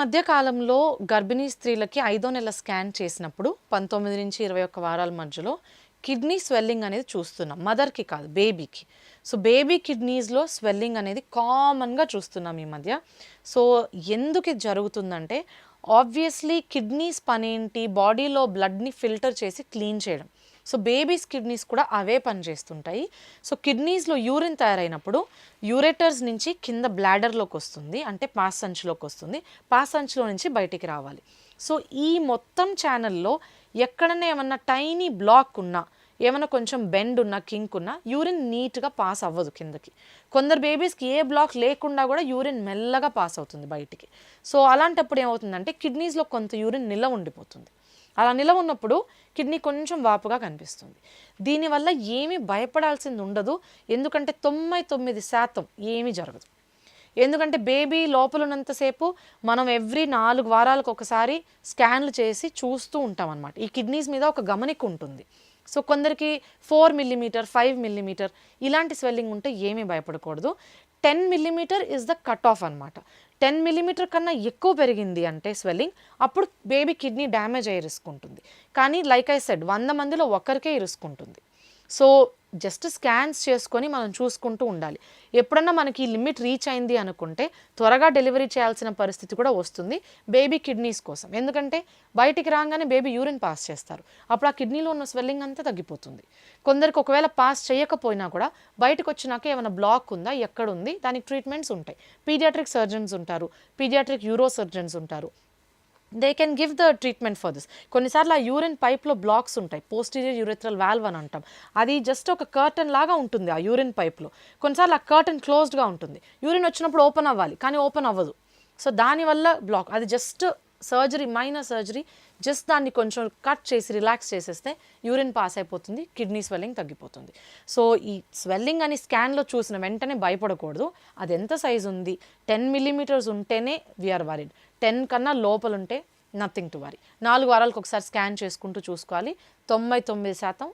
మధ్య కాలంలో గర్భిణీ స్త్రీలకి ఐదో నెల స్కాన్ చేసినప్పుడు పంతొమ్మిది నుంచి ఇరవై ఒక్క వారాల మధ్యలో కిడ్నీ స్వెల్లింగ్ అనేది చూస్తున్నాం. మదర్కి కాదు బేబీకి. సో బేబీ కిడ్నీస్లో స్వెల్లింగ్ అనేది కామన్గా చూస్తున్నాం ఈ మధ్య. సో ఎందుకు ఇది జరుగుతుందంటే ఆబ్వియస్లీ కిడ్నీస్ పనేంటి? బాడీలో బ్లడ్ని ఫిల్టర్ చేసి క్లీన్ చేయడం. సో బేబీస్ కిడ్నీస్ కూడా అవే పనిచేస్తుంటాయి సో కిడ్నీస్లో యూరిన్ తయారైనప్పుడు యూరేటర్స్ నుంచి కింద బ్లాడర్లోకి వస్తుంది అంటే పాస్ సంచిలోకి వస్తుంది. పాస్ సంచిలో నుంచి బయటికి రావాలి. సో ఈ మొత్తం ఛానల్లో ఎక్కడన్నా ఏమన్నా టైనీ బ్లాక్ ఉన్నా ఏమైనా కొంచెం బెండ్ ఉన్నా కింక్ ఉన్నా యూరిన్ నీట్గా పాస్ అవ్వదు కిందకి. కొందరు బేబీస్కి ఏ బ్లాక్ లేకుండా కూడా యూరిన్ మెల్లగా పాస్ అవుతుంది బయటికి. సో అలాంటప్పుడు ఏమవుతుందంటే కిడ్నీస్లో కొంత యూరిన్ నిల్వ ఉండిపోతుంది. అలా నిలవ ఉన్నప్పుడు కిడ్నీ కొంచెం వాపుగా కనిపిస్తుంది. దీనివల్ల ఏమీ భయపడాల్సింది ఉండదు. ఎందుకంటే తొంభై తొమ్మిది శాతం ఏమీ జరగదు. ఎందుకంటే బేబీ లోపల ఉన్నంతసేపు మనం ఎవ్రీ నాలుగు వారాలకు ఒకసారి స్కాన్లు చేసి చూస్తూ ఉంటాం అనమాట ఈ కిడ్నీస్ మీద ఒక గమనిక ఉంటుంది. సో కొందరికి ఫోర్ మిల్లీమీటర్ ఫైవ్ మిల్లీమీటర్ ఇలాంటి స్వెల్లింగ్ ఉంటే ఏమీ భయపడకూడదు. Ten millimetre is the cut off అనమాట టెన్ మిల్లీమీటర్ కన్నా ఎక్కువ పెరిగింది అంటే స్వెల్లింగ్ అప్పుడు బేబీ కిడ్నీ డ్యామేజ్ అయ్యే రిస్క్ ఉంటుంది. కానీ లైక్ ఐ సెడ్ వంద మందిలో ఒక్కరికే రిస్క్ ఉంటుంది. సో జస్ట్ స్కాన్స్ చేసుకొని మనం చూసుకుంటూ ఉండాలి. ఎప్పుడన్నా మనకి ఈ లిమిట్ రీచ్ అయింది అనుకుంటే త్వరగా డెలివరీ చేయాల్సిన పరిస్థితి కూడా వస్తుంది బేబీ కిడ్నీస్ కోసం. ఎందుకంటే బయటికి రాగానే బేబీ యూరిన్ పాస్ చేస్తారు. అప్పుడు ఆ కిడ్నీలో ఉన్న స్వెల్లింగ్ అంతా తగ్గిపోతుంది. కొందరికి ఒకవేళ పాస్ చేయకపోయినా కూడా బయటకు వచ్చినాక ఏమైనా బ్లాక్ ఉందా ఎక్కడ ఉంది దానికి ట్రీట్మెంట్స్ ఉంటాయి. పీడియాట్రిక్ సర్జన్స్ ఉంటారు. పీడియాట్రిక్ యూరో సర్జన్స్ ఉంటారు. They can give the treatment for this కొన్నిసార్లు ఆ యూరిన్ పైప్లో బ్లాక్స్ ఉంటాయి. పోస్టీరియర్ యూరిథ్రల్ వాల్వ్ అని అంటాం. అది జస్ట్ ఒక కర్టన్ లాగా ఉంటుంది ఆ యూరిన్ పైప్లో కొన్నిసార్లు ఆ కర్టన్ క్లోజ్డ్గా ఉంటుంది. యూరిన్ వచ్చినప్పుడు ఓపెన్ అవ్వాలి కానీ ఓపెన్ అవ్వదు. సో దానివల్ల బ్లాక్ అది just surgery minor surgery just దాన్ని కొంచెం కట్ చేసి రిలాక్స్ చేసేస్తే యూరిన్ పాస్ అయిపోతుంది కిడ్నీ స్వెల్లింగ్ తగ్గిపోతుంది. సో ఈ స్వెల్లింగ్ అని స్కాన్లో చూసిన వెంటనే భయపడకూడదు. అది ఎంత సైజు ఉంది? టెన్ మిల్లీమీటర్స్ ఉంటేనే వీఆర్ వారిడ్ టెన్ కన్నా లోపల ఉంటే నథింగ్ టు వరీ నాలుగు వారాలకు ఒకసారి స్కాన్ చేసుకుంటూ చూసుకోవాలి. తొంభై తొమ్మిది శాతం